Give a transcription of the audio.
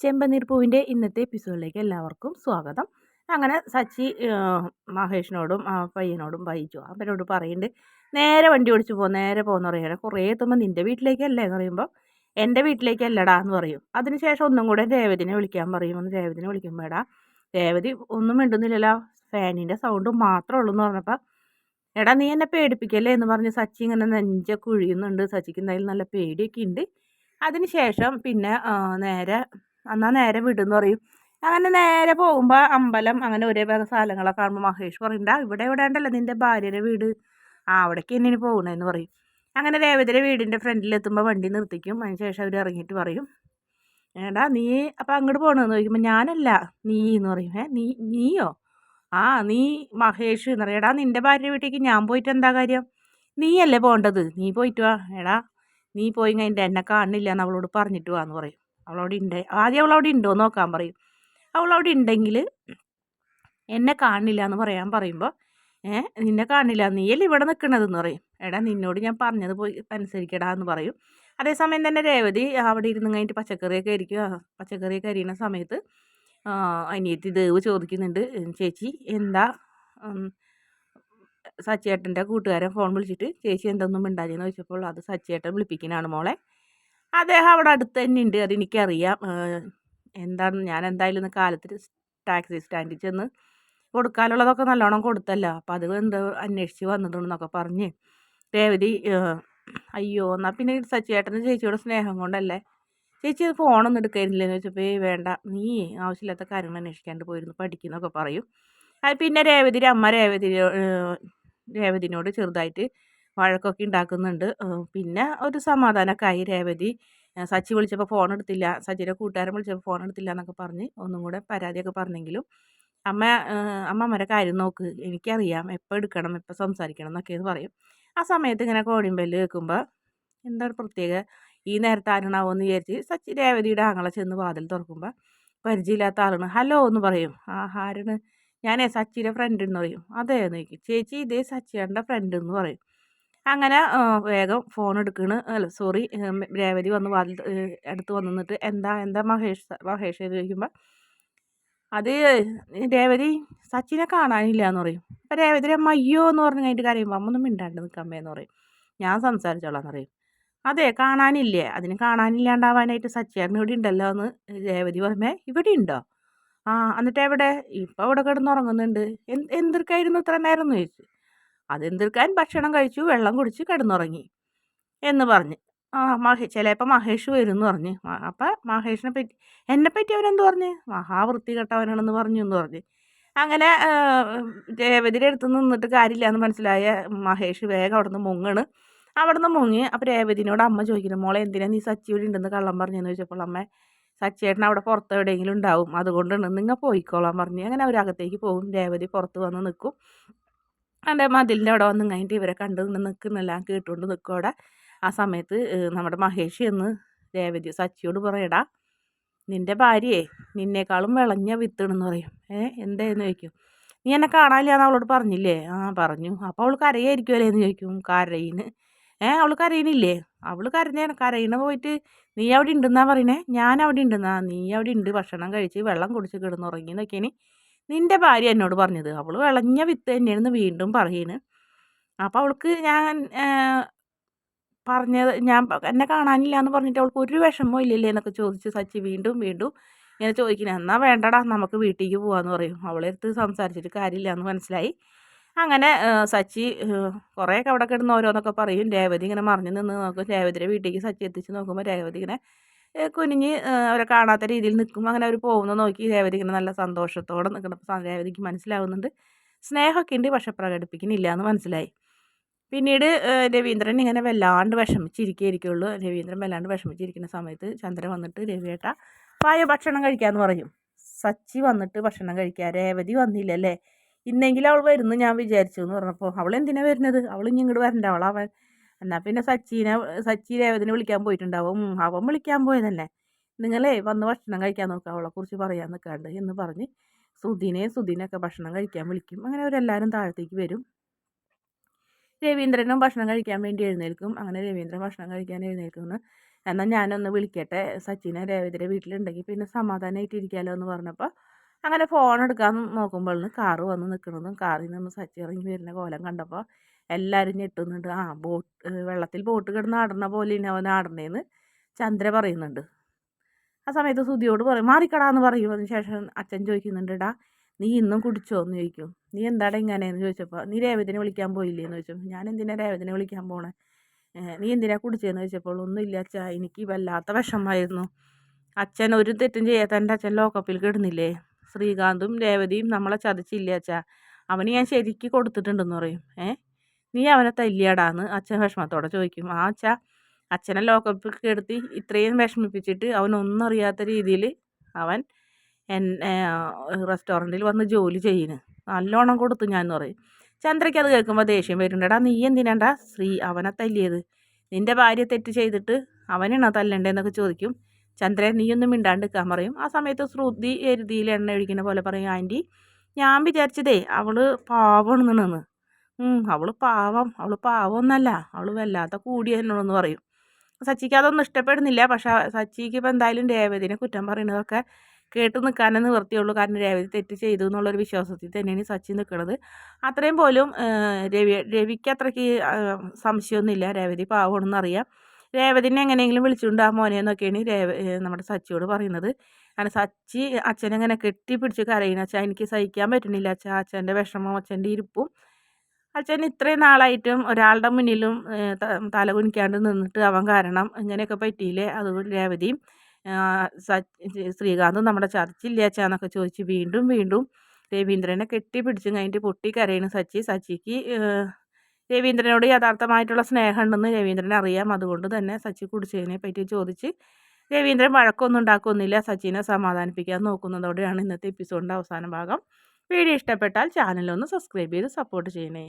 ചെമ്പനീർ പൂവിന്റെ ഇന്നത്തെ എപ്പിസോഡിലേക്ക് എല്ലാവർക്കും സ്വാഗതം. അങ്ങനെ സച്ചി മഹേഷിനോടും പയ്യനോടും വൈജു അവരോട് പറയുന്നുണ്ട് നേരെ വണ്ടി ഓടിച്ചു പോകും നേരെ പോകുന്ന പറയുക കുറേ എത്തുമ്പോൾ നിന്റെ വീട്ടിലേക്കല്ലേ എന്ന് പറയുമ്പോൾ എന്റെ വീട്ടിലേക്കല്ലടാ എന്ന് പറയും. അതിനുശേഷം ഒന്നും കൂടെ രേവതിനെ വിളിക്കാൻ പറയും. ഒന്ന് രേവതിനെ വിളിക്കുമ്പോൾ എടാ രേവതി ഒന്നും മിണ്ടുന്നില്ലല്ലോ. ഫാനിന്റെ സൗണ്ട് മാത്രമേ ഉള്ളൂ എന്ന് പറഞ്ഞപ്പോൾ എടാ നീ എന്നെ പേടിപ്പിക്കല്ലേ എന്ന് പറഞ്ഞ് സച്ചി ഇങ്ങനെ നെഞ്ച കുഴിയുന്നുണ്ട്. സച്ചിക്ക് എന്തായാലും നല്ല പേടിയൊക്കെ ഉണ്ട് അതിനുശേഷം പിന്നെ നേരെ എന്നാൽ നേരെ വിടുന്ന് പറയും. അങ്ങനെ നേരെ പോകുമ്പോൾ അമ്പലം അങ്ങനെ ഒരേ വക സ്ഥലങ്ങളൊക്കെ കാണുമ്പോൾ മഹേഷ് പറയണ്ട ഇവിടെ ഇവിടെ ഉണ്ടല്ലോ നിന്റെ ഭാര്യയുടെ വീട്? ആ അവിടേക്ക് എന്നെ പോകണമെന്ന് പറയും. അങ്ങനെ രേവതിയുടെ വീടിന്റെ ഫ്രണ്ടിലെത്തുമ്പോൾ വണ്ടി നിർത്തിക്കും. അതിന് ശേഷം അവർ ഇറങ്ങിയിട്ട് പറയും ഏടാ നീ അപ്പം അങ്ങോട്ട് പോകണമെന്ന് ചോദിക്കുമ്പോൾ ഞാനല്ല നീ എന്ന് പറയും. ഏ നീ നീയോ? ആ നീ മഹേഷ് എന്ന് പറയും. എടാ നിന്റെ ഭാര്യ വീട്ടിലേക്ക് ഞാൻ പോയിട്ട് എന്താ കാര്യം? നീയല്ലേ പോകേണ്ടത് നീ പോയിട്ട് വാ. എടാ നീ പോയി കഴിഞ്ഞിട്ട് എന്നെ കാണില്ല എന്ന് അവളോട് പറഞ്ഞിട്ട് വാന്ന് പറയും. അവളവിടെ ഉണ്ട് ആദ്യം അവളവിടെ ഉണ്ടോ നോക്കാൻ പറയും. അവളവിടെ ഉണ്ടെങ്കിൽ എന്നെ കാണില്ല എന്ന് പറയാൻ പറയുമ്പോൾ ഏ നിന്നെ കാണില്ല. നീയല്ലേ ഇവിടെ നിൽക്കണതെന്ന് പറയും. എടാ നിന്നോട് ഞാൻ പറഞ്ഞത് പോയി അനുസരിക്കടാ എന്ന് പറയും. അതേസമയം തന്നെ രേവതി അവിടെ ഇരുന്ന് കഴിഞ്ഞിട്ട് പച്ചക്കറിയൊക്കെ ആയിരിക്കും. പച്ചക്കറിയൊക്കെ അരിയുന്ന സമയത്ത് അനിയത്തി ദേവ് ചോദിക്കുന്നുണ്ട് ചേച്ചി എന്താ സച്ചേട്ടന്റെ കൂട്ടുകാരൻ ഫോൺ വിളിച്ചിട്ട് ചേച്ചി എന്തൊന്നും ഉണ്ടായിരുന്നു ചോദിച്ചപ്പോൾ അത് സച്ചേട്ടൻ വിളിപ്പിക്കുന്നതാണ് മോളെ. അദ്ദേഹം അവിടെ അടുത്ത് തന്നെ ഉണ്ട് അതെനിക്കറിയാം എന്താണ് ഞാൻ എന്തായാലും ഇന്ന് കാലത്തിൽ ടാക്സി സ്റ്റാൻഡിൽ ചെന്ന് കൊടുക്കാനുള്ളതൊക്കെ നല്ലോണം കൊടുത്തല്ലോ. അപ്പം അത് എന്തോ അന്വേഷിച്ച് വന്നിട്ടുണ്ടെന്നൊക്കെ പറഞ്ഞ്. രേവതി അയ്യോ എന്നാൽ പിന്നെ സച്ചിയേട്ടനും ചേച്ചിയോട് സ്നേഹം കൊണ്ടല്ലേ? ചേച്ചി അത് ഫോണൊന്നും എടുക്കായിരുന്നില്ലെന്ന് വെച്ചപ്പോൾ വേണ്ട. നീ ആവശ്യമില്ലാത്ത കാര്യങ്ങൾ അന്വേഷിക്കാണ്ട് പോയിരുന്നു പഠിക്കുന്നൊക്കെ പറയും. അത് പിന്നെ രേവതിയുടെ അമ്മ രേവതി രേവതിനോട് ചെറുതായിട്ട് വഴക്കൊക്കെ ഉണ്ടാക്കുന്നുണ്ട് പിന്നെ ഒരു സമാധാനമൊക്കെ ആയി രേവതി സച്ചി വിളിച്ചപ്പോൾ ഫോൺ എടുത്തില്ല. സച്ചിയുടെ കൂട്ടുകാരൻ വിളിച്ചപ്പോൾ ഫോൺ എടുത്തില്ല എന്നൊക്കെ പറഞ്ഞ് ഒന്നും കൂടെ പരാതിയൊക്കെ പറഞ്ഞെങ്കിലും അമ്മ അമ്മ അമ്മമ്മരെ കാര്യം നോക്ക്. എനിക്കറിയാം. എപ്പോൾ എടുക്കണം എപ്പോൾ സംസാരിക്കണം എന്നൊക്കെയെന്ന് പറയും. ആ സമയത്ത് ഇങ്ങനെ കോടിമ്പല്ല് കേൾക്കുമ്പോൾ എന്താ പ്രത്യേക ഈ നേരത്തെ ആരണാവോ എന്ന് വിചാരിച്ച് സച്ചി രേവതിയുടെ ആങ്ങളെ ചെന്ന് വാതിൽ തുറക്കുമ്പോൾ പരിചയമില്ലാത്ത ആളാണ്. ഹലോ എന്ന് പറയും. ആ ആരാണ്? ഞാനേ സച്ചിയുടെ ഫ്രണ്ട് എന്ന് പറയും. അതേ നോക്കി. ചേച്ചി ഇതേ സച്ചിയുടെ ഫ്രണ്ട് എന്ന് പറയും. അങ്ങനെ വേഗം ഫോൺ എടുക്കണ് അല്ല സോറി രേവതി വന്ന് വാതിൽ അടുത്ത് വന്ന് നിന്നിട്ട് എന്താ എന്താ മഹേഷ് മഹേഷ് ചോദിക്കുമ്പോൾ അത് രേവതി സച്ചിനെ കാണാനില്ല എന്ന് പറയും. അപ്പം രേവതി അമ്മ അയ്യോ എന്ന് പറഞ്ഞ് കഴിഞ്ഞിട്ട് കരയുമ്പോൾ അമ്മ ഒന്നും മിണ്ടാണ്ട് നിൽക്കമ്മേന്ന് പറയും. ഞാൻ സംസാരിച്ചോളാം എന്ന് പറയും. അതെ കാണാനില്ലേ? അതിന് കാണാനില്ലാണ്ടാവാനായിട്ട് സച്ചിയേട്ടൻ ഇവിടെ ഉണ്ടല്ലോ എന്ന് രേവതി പറഞ്ഞേ ഇവിടെ ഉണ്ടോ? ആ എന്നിട്ട് എവിടെ? ഇപ്പം ഇവിടെ കിടന്നുറങ്ങുന്നുണ്ട്. എന്ത് എന്തൊക്കെയായിരുന്നു ഇത്ര നേരം? എന്ന് ചോദിച്ചു. അതെന്തിർക്കാൻ ഭക്ഷണം കഴിച്ചു വെള്ളം കുടിച്ച് കിടന്നുറങ്ങി എന്ന് പറഞ്ഞ്. ആ മഹേ ചിലപ്പോൾ മഹേഷ് വരും എന്ന് പറഞ്ഞ് അപ്പം മഹേഷിനെ പറ്റി എന്നെ പറ്റി അവനെന്ത് പറഞ്ഞ്? മഹാവൃത്തി കെട്ടവനാണെന്ന് പറഞ്ഞു. എന്ന് പറഞ്ഞ് അങ്ങനെ രേവതിയുടെ അടുത്ത് നിന്നിട്ട് കാര്യമില്ല എന്ന് മനസ്സിലായ മഹേഷ് വേഗം അവിടെ നിന്ന് മുങ്ങണ്. അവിടെ നിന്ന് മുങ്ങി. അപ്പോൾ രേവതിനോട് അമ്മ ചോദിക്കുന്നു മോളെ എന്തിനാ നീ സച്ചി ഇവിടെ ഉണ്ടെന്ന് കള്ളം പറഞ്ഞെന്ന് ചോദിച്ചപ്പോൾ അമ്മ സച്ചിയേട്ടൻ അവിടെ പുറത്ത് എവിടെയെങ്കിലും ഉണ്ടാവും. അതുകൊണ്ടാണ് നിങ്ങൾ പോയിക്കോളാൻ പറഞ്ഞ്. അങ്ങനെ അവരകത്തേക്ക് പോകും. രേവതി പുറത്ത് വന്ന് നിൽക്കും. എന്റെ മതിലിന്റെ അവിടെ വന്ന് കഴിഞ്ഞിട്ട് ഇവരെ കണ്ട് നിൽക്കുന്നെല്ലാം കേട്ടുകൊണ്ട് നിൽക്കും അവിടെ. ആ സമയത്ത് നമ്മുടെ മഹേഷി എന്ന് രേവതി സച്ചിയോട് പറയടാ നിന്റെ ഭാര്യയെ നിന്നേക്കാളും വിളഞ്ഞ വിത്തണെന്ന് പറയും. ഏ എന്തായെന്ന് ചോദിക്കും? നീ എന്നെ കാണാനില്ലാന്ന് അവളോട് പറഞ്ഞില്ലേ? ആ പറഞ്ഞു. അപ്പോൾ അവൾ കരയായിരിക്കുമല്ലേ എന്ന് ചോദിക്കും. കരയിന്? ഏ അവൾ കരയണില്ലേ? അവൾ കരഞ്ഞ കരയിന് പോയിട്ട് നീ അവിടെ ഉണ്ടെന്നാ പറയണേ? ഞാൻ അവിടെ ഉണ്ടെന്നാ? നീ അവിടെ ഉണ്ട് ഭക്ഷണം കഴിച്ച് വെള്ളം കുടിച്ച് കിടന്നുറങ്ങി എന്നൊക്കെയാണ്. നിന്റെ ഭാര്യ എന്നോട് പറഞ്ഞത്. അവൾ വിളഞ്ഞ വിത്ത് തന്നെയാണെന്ന് വീണ്ടും പറയുന്നു അപ്പോൾ അവൾക്ക് ഞാൻ പറഞ്ഞത് ഞാൻ എന്നെ കാണാനില്ല എന്ന് പറഞ്ഞിട്ട് അവൾക്ക് ഒരു വിഷമവും ഇല്ലല്ലേ എന്നൊക്കെ ചോദിച്ച് സച്ചി വീണ്ടും വീണ്ടും ഇങ്ങനെ ചോദിക്കുന്നത് എന്നാൽ വേണ്ടടാ നമുക്ക് വീട്ടിലേക്ക് പോകാമെന്ന് പറയും. അവളെ അടുത്ത് സംസാരിച്ചിട്ട് കാര്യമില്ല എന്ന് മനസ്സിലായി. അങ്ങനെ സച്ചി കുറേയൊക്കെ അവിടെ കിടന്ന് ഓരോന്നൊക്കെ പറയും. രേവതി ഇങ്ങനെ മറിഞ്ഞു നിന്ന് നോക്കും. രേവതിയുടെ വീട്ടിലേക്ക് സച്ചി എത്തിച്ച് നോക്കുമ്പോൾ രേവതി ഇങ്ങനെ കുനിഞ്ഞ് അവരെ കാണാത്ത രീതിയിൽ നിൽക്കും അങ്ങനെ അവർ പോകുന്നത് നോക്കി രേവതി ഇങ്ങനെ നല്ല സന്തോഷത്തോടെ നിൽക്കണം രേവതിക്ക് മനസ്സിലാവുന്നുണ്ട്. സ്നേഹമൊക്കെ ഉണ്ട് പക്ഷെ പ്രകടിപ്പിക്കുന്നില്ല എന്ന് മനസ്സിലായി. പിന്നീട് രവീന്ദ്രൻ ഇങ്ങനെ വല്ലാണ്ട് വിഷമിച്ചിരിക്കുകയായിരിക്കുള്ളൂ രവീന്ദ്രൻ വല്ലാണ്ട് വിഷമിച്ചിരിക്കുന്ന സമയത്ത് ചന്ദ്രൻ വന്നിട്ട് രവിയേട്ട പായ ഭക്ഷണം കഴിക്കാമെന്ന് പറഞ്ഞു സച്ചി വന്നിട്ട് ഭക്ഷണം കഴിക്കുക രേവതി വന്നില്ലല്ലേ? ഇന്നെങ്കിലും അവൾ വരുന്നു ഞാൻ വിചാരിച്ചു എന്ന് പറഞ്ഞപ്പോൾ അവൾ എന്തിനാണ് വരുന്നത്? അവൾ ഇനി ഇങ്ങോട്ട് വരണ്ട അവൾ അവൻ എന്നാൽ പിന്നെ സച്ചിനെ സച്ചി രേവതിനെ വിളിക്കാൻ പോയിട്ടുണ്ടാവും. അവൻ വിളിക്കാൻ പോയതന്നെ നിങ്ങളെ വന്ന് ഭക്ഷണം കഴിക്കാൻ നോക്കുക അവളെക്കുറിച്ച് പറയാൻ നിൽക്കാണ്ട് എന്ന് പറഞ്ഞ് സുധീനെയും സുധീനൊക്കെ ഭക്ഷണം കഴിക്കാൻ വിളിക്കും. അങ്ങനെ അവരെല്ലാവരും താഴത്തേക്ക് വരും. രവീന്ദ്രനും ഭക്ഷണം കഴിക്കാൻ വേണ്ടി എഴുന്നേൽക്കും. അങ്ങനെ രവീന്ദ്രൻ ഭക്ഷണം കഴിക്കാൻ എഴുന്നേൽക്കുന്നു. എന്നാൽ ഞാനൊന്ന് വിളിക്കട്ടെ. സച്ചിനെ രേവതിയുടെ വീട്ടിലുണ്ടെങ്കിൽ പിന്നെ സമാധാനമായിട്ട് ഇരിക്കാമല്ലോ എന്ന് പറഞ്ഞപ്പോൾ അങ്ങനെ ഫോൺ എടുക്കാൻ നോക്കുമ്പോഴാണ് കാറ് വന്ന് നിൽക്കുന്നതും കാറിൽ നിന്ന് സച്ചി ഇറങ്ങി വരുന്ന കോലം കണ്ടപ്പോൾ എല്ലാവരും ഞെട്ടുന്നുണ്ട്. ആ ബോട്ട് വെള്ളത്തിൽ ബോട്ട് കിടന്ന് ആടണ പോലെ ഇനി അവൻ ആടണേന്ന് ചന്ദ്ര പറയുന്നുണ്ട്. ആ സമയത്ത് സുതിയോട് പറയും മാറിക്കടാന്ന് പറയും. അതിന് ശേഷം അച്ഛൻ ചോദിക്കുന്നുണ്ട് നീ ഇന്നും കുടിച്ചോ എന്ന് ചോദിക്കും. നീ എന്താടാ ഇങ്ങനെയെന്ന് ചോദിച്ചപ്പോൾ നീ രേവതിനെ വിളിക്കാൻ പോയില്ലേ എന്ന് ചോദിച്ചു. ഞാൻ എന്തിനാ രേവതിനെ വിളിക്കാൻ പോണേ? നീ എന്തിനാ കുടിച്ചതെന്ന് ചോദിച്ചപ്പോൾ ഒന്നുമില്ല അച്ഛാ എനിക്ക് വല്ലാത്ത വിഷമമായിരുന്നു. അച്ഛൻ ഒരു തെറ്റും ചെയ്യാത്ത എന്റെ അച്ഛൻ ലോക്കപ്പിൽ കിടന്നില്ലേ? ശ്രീകാന്തും രേവതിയും നമ്മളെ ചതിച്ചില്ലേ അച്ഛാ? അവന് ഞാൻ ശരിക്ക് കൊടുത്തിട്ടുണ്ടെന്ന് പറയും. ഏ? നീ അവനെ തല്ലിയാടാന്ന്? അച്ഛൻ വിഷമത്തോടെ ചോദിക്കും. ആ അച്ഛ അച്ഛനെ ലോക്കപ്പ് കിടത്തി ഇത്രയും വിഷമിപ്പിച്ചിട്ട് ഒന്നും അറിയാത്ത രീതിയിൽ അവൻ എന്നെ റെസ്റ്റോറന്റിൽ വന്ന് ജോലി ചെയ്യുന്നു നല്ലോണം കൊടുത്തു ഞാൻ എന്ന് പറയും. ചന്ദ്രയ്ക്ക് അത് കേൾക്കുമ്പോൾ ദേഷ്യം വരുന്നുണ്ടടാ നീ എന്തിനാണ്ടാ ശ്രീ അവനെ തല്ലിയത്? നിന്റെ ഭാര്യ തെറ്റ് ചെയ്തിട്ട് അവനാണോ തല്ലണ്ടേന്നൊക്കെ ചോദിക്കും. ചന്ദ്രൻ നീയൊന്നും മിണ്ടാണ്ട് നിൽക്കാൻ പറയും. ആ സമയത്ത് ശ്രുതി എരുതിയിൽ എണ്ണ ഒഴിക്കുന്ന പോലെ പറയും ആന്റി ഞാൻ വിചാരിച്ചതേ അവൾ പാവമാണെന്നാണ് അവൾ പാവം അവൾ പാവമൊന്നല്ല അവൾ വല്ലാത്ത കൂടി എന്നോടെന്ന് പറയും. സച്ചിക്ക് അതൊന്നും ഇഷ്ടപ്പെടുന്നില്ല. പക്ഷെ സച്ചിക്ക് ഇപ്പോൾ എന്തായാലും രേവതിനെ കുറ്റം പറയുന്നതൊക്കെ കേട്ട് നിൽക്കാനേ നിവർത്തിയുള്ളൂ കാരണം രേവതി തെറ്റ് ചെയ്തു എന്നുള്ളൊരു വിശ്വാസത്തിൽ തന്നെയാണ് സച്ചി നിൽക്കുന്നത് അത്രയും പോലും രവി രവിക്ക് അത്രയ്ക്ക് സംശയമൊന്നുമില്ല. രേവതി പാവമാണെന്ന് അറിയാം. രേവതിനെ എങ്ങനെയെങ്കിലും വിളിച്ചുകൊണ്ട് ആ മോനെ എന്നൊക്കെയാണ് രേവ നമ്മുടെ സച്ചിയോട് പറയുന്നത്. കാരണം സച്ചി അച്ഛനെങ്ങനെ കെട്ടിപ്പിടിച്ച് കരയുന്ന അച്ഛാ എനിക്ക് സഹിക്കാൻ പറ്റുന്നില്ല അച്ഛാ. അച്ഛന്റെ വിഷമം അച്ഛന്റെ ഇരിപ്പും അച്ഛൻ ഇത്രയും നാളായിട്ടും ഒരാളുടെ മുന്നിലും തലകുനിക്കാണ്ട് നിന്നിട്ട് അവൻ കാരണം ഇങ്ങനെയൊക്കെ പറ്റിയില്ലേ? അതുകൊണ്ട് രേവതി ശ്രീകാന്ത് നമ്മുടെ ചർച്ചില്ലേ അച്ഛാന്നൊക്കെ ചോദിച്ച് വീണ്ടും വീണ്ടും രവീന്ദ്രനെ കെട്ടിപ്പിടിച്ചും കഴിഞ്ഞിട്ട് പൊട്ടി കരയുന്ന സച്ചി. സച്ചിക്ക് രവീന്ദ്രനോട് യഥാർത്ഥമായിട്ടുള്ള സ്നേഹം ഉണ്ടെന്ന് അറിയാം. അതുകൊണ്ട് തന്നെ സച്ചി കുടിച്ചതിനെ പറ്റി ചോദിച്ച് രവീന്ദ്രൻ വഴക്കൊന്നും ഉണ്ടാക്കുന്നില്ല. സച്ചിനെ സമാധാനിപ്പിക്കാൻ നോക്കുന്നതോടെയാണ് ഇന്നത്തെ എപ്പിസോഡിന്റെ അവസാന ഭാഗം. വീഡിയോ ഇഷ്ടപ്പെട്ടാൽ ചാനലൊന്ന് സബ്സ്ക്രൈബ് ചെയ്ത് സപ്പോർട്ട് ചെയ്യണേ.